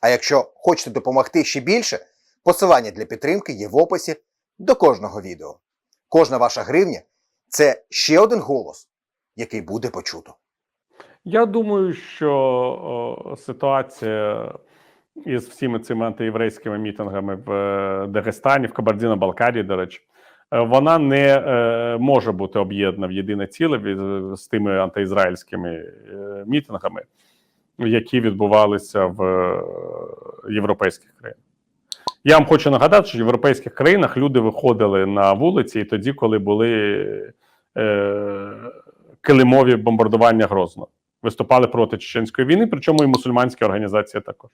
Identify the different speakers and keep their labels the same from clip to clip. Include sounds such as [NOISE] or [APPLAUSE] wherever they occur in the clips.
Speaker 1: А якщо хочете допомогти ще більше, посилання для підтримки є в описі до кожного відео. Кожна ваша гривня це ще один голос, який буде почуто.
Speaker 2: Я думаю, що о, ситуація із всіми цими антиєврейськими мітингами в е, Дагестані, в Кабардино-Балкарії, до речі, е, вона не е, може бути об'єднана в єдине ціле з тими антиізраїльськими е, мітингами, які відбувалися в е, європейських країнах. Я вам хочу нагадати, що в європейських країнах люди виходили на вулиці і тоді, коли були е, килимові бомбардування Грозного виступали проти чеченської війни, причому і мусульманські організації також.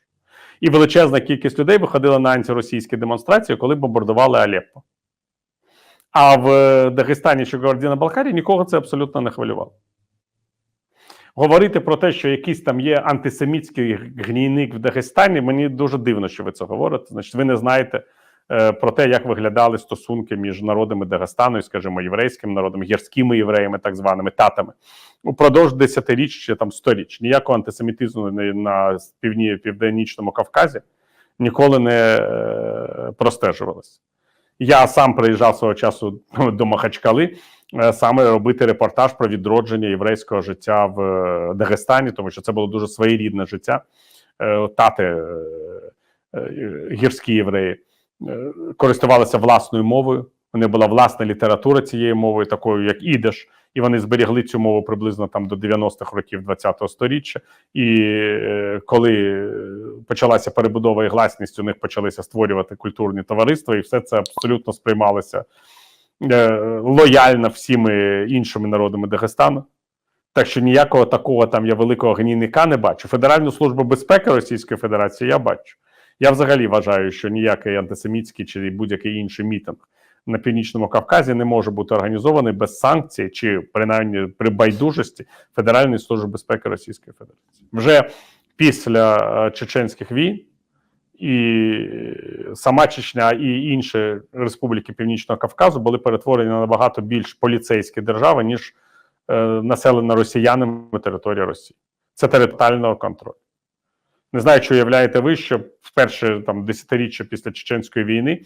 Speaker 2: І величезна кількість людей виходила на антиросійські демонстрації, коли бомбардували Алеппо. А в е, Дагестані чи Гвардіна Балкарії нікого це абсолютно не хвилювало. Говорити про те, що якийсь там є антисемітський гнійник в Дагестані, мені дуже дивно, що ви це говорите. Значить, ви не знаєте е, про те, як виглядали стосунки між народами Дагестану і, скажімо, єврейським народом, гірськими євреями, так званими татами, упродовж десятиріч чи там сторіч. Ніякого антисемітизму на, півдні, південнічному Кавказі ніколи не е, простежувалось. Я сам приїжджав свого часу [LAUGHS] до Махачкали саме робити репортаж про відродження єврейського життя в е, Дагестані, тому що це було дуже своєрідне життя. Е, Тати е, е, гірські євреї е, користувалися власною мовою. У них була власна література цією мовою, такою як ідеш, і вони зберігли цю мову приблизно там до 90-х років 20-го сторіччя. І е, коли е, почалася перебудова і гласність, у них почалися створювати культурні товариства, і все це абсолютно сприймалося е, лояльно всіми іншими народами Дагестану. Так що ніякого такого там я великого гнійника не бачу. Федеральну службу безпеки Російської Федерації я бачу. Я взагалі вважаю, що ніякий антисемітський чи будь-який інший мітинг на північному Кавказі не може бути організований без санкцій чи принаймні при байдужості Федеральної служби безпеки Російської Федерації. Вже після е, чеченських війн і сама Чечня і інші республіки Північного Кавказу були перетворені на набагато більш поліцейські держави, ніж е, населена росіянами територія Росії. Це територіального контролю. Не знаю, чи уявляєте ви, що в перше там десятиріччя після чеченської війни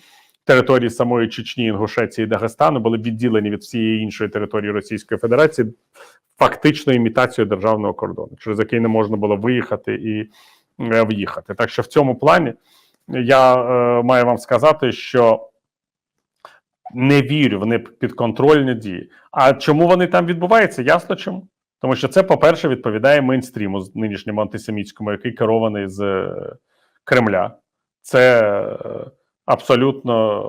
Speaker 2: території самої Чечні, Інгушеції і Дагестану були відділені від всієї іншої території Російської Федерації фактично імітацією державного кордону, через який не можна було виїхати і в'їхати. Так що в цьому плані я е, маю вам сказати, що не вірю в непідконтрольні дії. А чому вони там відбуваються? Ясно чому. Тому що це, по-перше, відповідає мейнстріму з нинішньому антисемітському, який керований з е, Кремля. Це е, абсолютно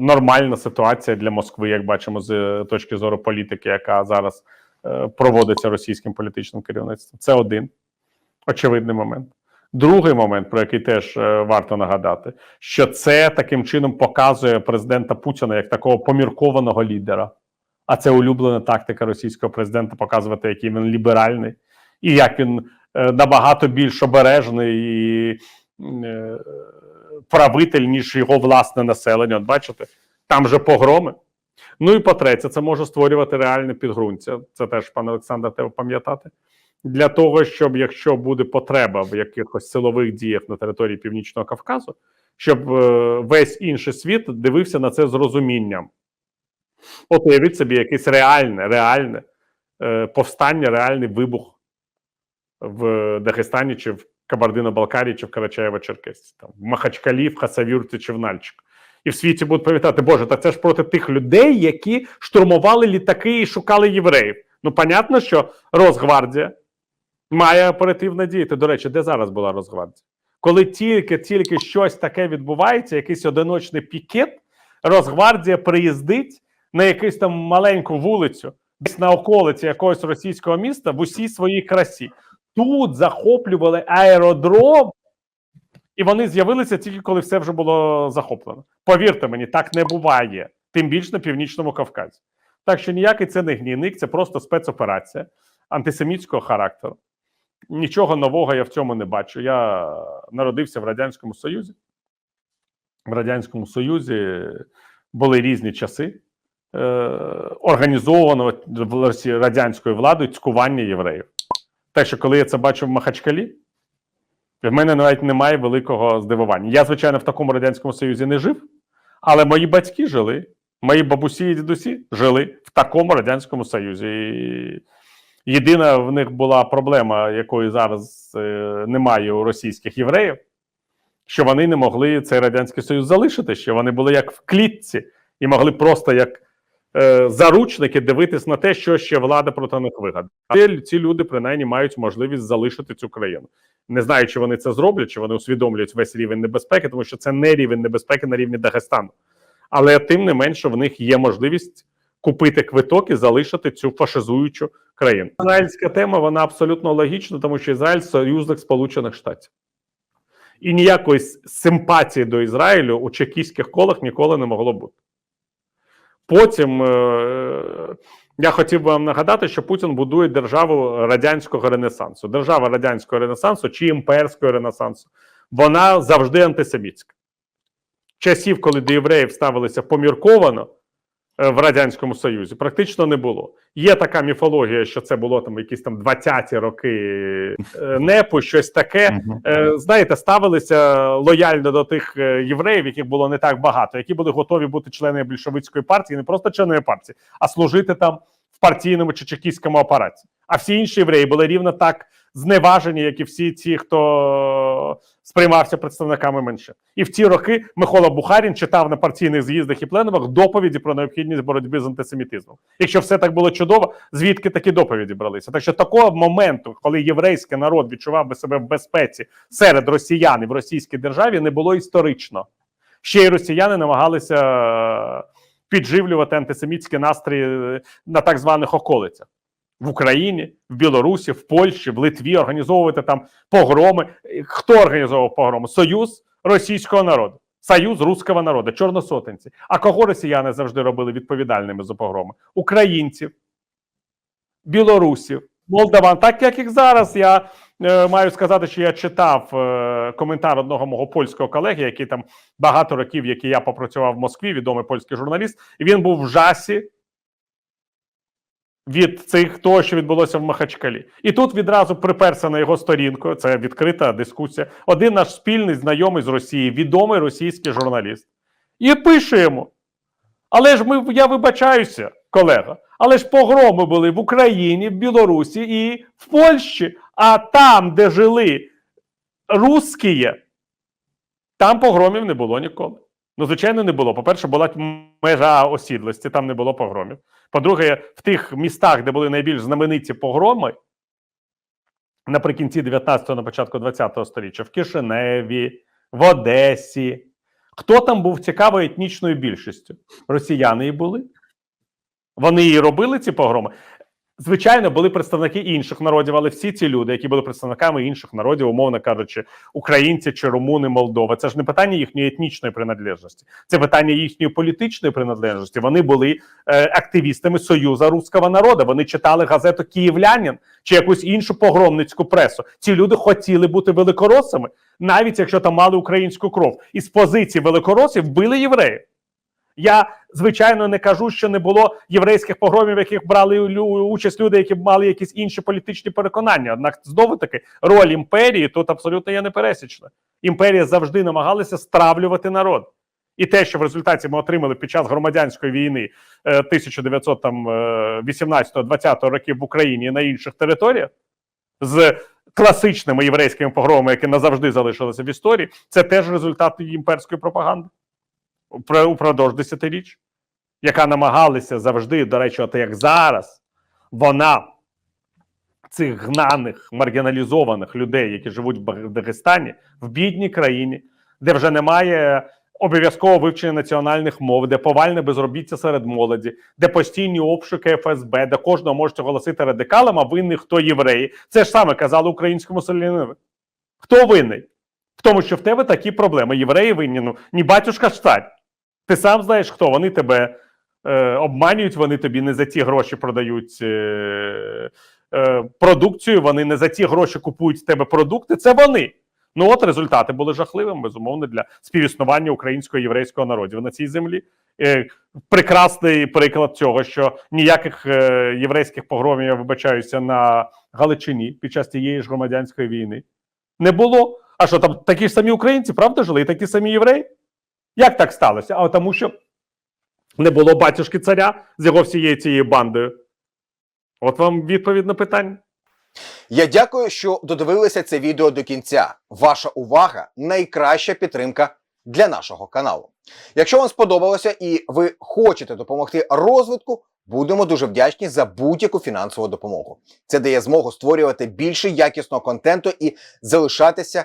Speaker 2: е, нормальна ситуація для Москви, як бачимо, з е, точки зору політики, яка зараз е, проводиться російським політичним керівництвом. Це один очевидний момент. Другий момент, про який теж е, варто нагадати, що це таким чином показує президента Путіна як такого поміркованого лідера. А це улюблена тактика російського президента показувати, який він ліберальний, і як він е, набагато більш обережний і е, правитель, ніж його власне населення. От бачите, там же погроми. Ну і по-третє, це може створювати реальне підґрунтя. Це теж, пане Олександр, треба пам'ятати. Для того, щоб якщо буде потреба в якихось силових діях на території Північного Кавказу, щоб е, весь інший світ дивився на це з розумінням. От уявіть собі якесь реальне, реальне е, повстання, реальний вибух в Дагестані чи в Кабардино-Балкарії, чи в Карачаєво-Черкесі, там, в Махачкалі, в Хасавюрці чи в Нальчик. І в світі будуть пам'ятати, Боже, та це ж проти тих людей, які штурмували літаки і шукали євреїв. Ну, понятно, що Росгвардія має оперативно діяти. До речі, де зараз була Росгвардія? Коли тільки тільки щось таке відбувається, якийсь одиночний пікет, Росгвардія приїздить на якусь там маленьку вулицю, десь на околиці якогось російського міста в усій своїй красі. Тут захоплювали аеродром І вони з'явилися тільки коли все вже було захоплено. Повірте мені, так не буває, тим більше на північному Кавказі. Так що ніякий це не гнійник, це просто спецоперація антисемітського характеру. Нічого нового я в цьому не бачу. Я народився в Радянському Союзі. В Радянському Союзі були різні часи е, організованого радянською владою цькування євреїв. Так що, коли я це бачу в Махачкалі, в мене навіть немає великого здивування. Я, звичайно, в такому радянському союзі не жив, але мої батьки жили, мої бабусі і дідусі жили в такому радянському союзі. Єдина в них була проблема, якої зараз е, немає у російських євреїв, що вони не могли цей радянський союз залишити, що вони були як в клітці і могли просто як е, заручники дивитись на те, що ще влада проти них вигадає. А ці люди принаймні мають можливість залишити цю країну. Не знаю, чи вони це зроблять, чи вони усвідомлюють весь рівень небезпеки, тому що це не рівень небезпеки на рівні Дагестану. Але тим не менше, в них є можливість купити квиток і залишити цю фашизуючу країну. Ізраїльська тема вона абсолютно логічна, тому що Ізраїль союзник Сполучених Штатів. І ніякої симпатії до Ізраїлю у чекістських колах ніколи не могло бути. Потім е, я хотів би вам нагадати, що Путін будує державу радянського ренесансу. Держава радянського ренесансу чи імперського ренесансу, вона завжди антисемітська. Часів, коли до євреїв ставилися помірковано в Радянському Союзі, практично не було. Є така міфологія, що це було там якісь там 20-ті роки е, непу, щось таке. Е, знаєте, ставилися лояльно до тих е, євреїв, яких було не так багато, які були готові бути членами більшовицької партії, не просто членами партії, а служити там в партійному чи чекістському апараті. А всі інші євреї були рівно так зневажені, як і всі ті, хто сприймався представниками меншин. І в ті роки Микола Бухарін читав на партійних з'їздах і пленумах доповіді про необхідність боротьби з антисемітизмом. Якщо все так було чудово, звідки такі доповіді бралися? Так що такого моменту, коли єврейський народ відчував би себе в безпеці серед росіян і в російській державі, не було історично. Ще й росіяни намагалися підживлювати антисемітські настрої е, на так званих околицях. В Україні, в Білорусі, в Польщі, в Литві організовувати там погроми. Е, Хто організовував погроми? Союз російського народу, Союз руського народу, чорносотенці. А кого росіяни завжди робили відповідальними за погроми? Українців, білорусів, молдаван. Так як і зараз я е, маю сказати, що я читав е, коментар одного мого польського колеги, який там багато років, який я попрацював в Москві, відомий польський журналіст, і він був в жасі від цих того, що відбулося в Махачкалі. І тут відразу приперся на його сторінку. Це відкрита дискусія. Один наш спільний знайомий з Росії, відомий російський журналіст, і пише йому: Але ж ми я вибачаюся, колега. Але ж погроми були в Україні, в Білорусі і в Польщі. А там, де жили русські, там погромів не було ніколи. Ну, звичайно, не було. По-перше, була межа осідлості, там не було погромів. По-друге, в тих містах, де були найбільш знамениті погроми, наприкінці 19-го, на початку 20-го століття, в Кишиневі, в Одесі. Хто там був цікавою етнічною більшістю? Росіяни і були. Вони і робили ці погроми. Звичайно, були представники інших народів, але всі ці люди, які були представниками інших народів, умовно кажучи, українці чи румуни, Молдова, це ж не питання їхньої етнічної приналежності, це питання їхньої політичної приналежності. Вони були е, активістами Союзу руського народу. Вони читали газету Київлянин чи якусь іншу погромницьку пресу. Ці люди хотіли бути великоросами, навіть якщо там мали українську кров, і з позиції великоросів били євреїв. Я звичайно не кажу, що не було єврейських погромів, яких брали участь люди, які мали якісь інші політичні переконання. Однак знову таки роль імперії тут абсолютно є непересічна. Імперія завжди намагалася стравлювати народ. І те, що в результаті ми отримали під час громадянської війни е, 1918-20 років в Україні і на інших територіях з класичними єврейськими погромами, які назавжди залишилися в історії, це теж результат імперської пропаганди про- упродовж десятиріч, яка намагалася завжди, до речі, от як зараз, вона цих гнаних, маргіналізованих людей, які живуть в Дагестані, в бідній країні, де вже немає обов'язкового вивчення національних мов, де повальне безробіття серед молоді, де постійні обшуки ФСБ, де кожного можуть оголосити радикалом, а винний хто євреї. Це ж саме казали українському селянину. Хто винний? В тому що в тебе такі проблеми. Євреї винні, ну ні батюшка ж стать. Ти сам знаєш, хто вони тебе е, обманюють, вони тобі не за ті гроші продають е, е, продукцію, вони не за ті гроші купують в тебе продукти. Це вони. Ну от результати були жахливими, безумовно, для співіснування українського єврейського народів на цій землі. Е, прекрасний приклад цього, що ніяких е, єврейських погромів, я вибачаюся, на Галичині під час тієї ж громадянської війни не було. А що там такі ж самі українці, правда жили, і такі самі євреї? Як так сталося? А тому, що не було батюшки царя з його всією цією бандою. От вам відповідь на питання.
Speaker 1: Я дякую, що додивилися це відео до кінця. Ваша увага найкраща підтримка для нашого каналу. Якщо вам сподобалося і ви хочете допомогти розвитку, будемо дуже вдячні за будь-яку фінансову допомогу. Це дає змогу створювати більше якісного контенту і залишатися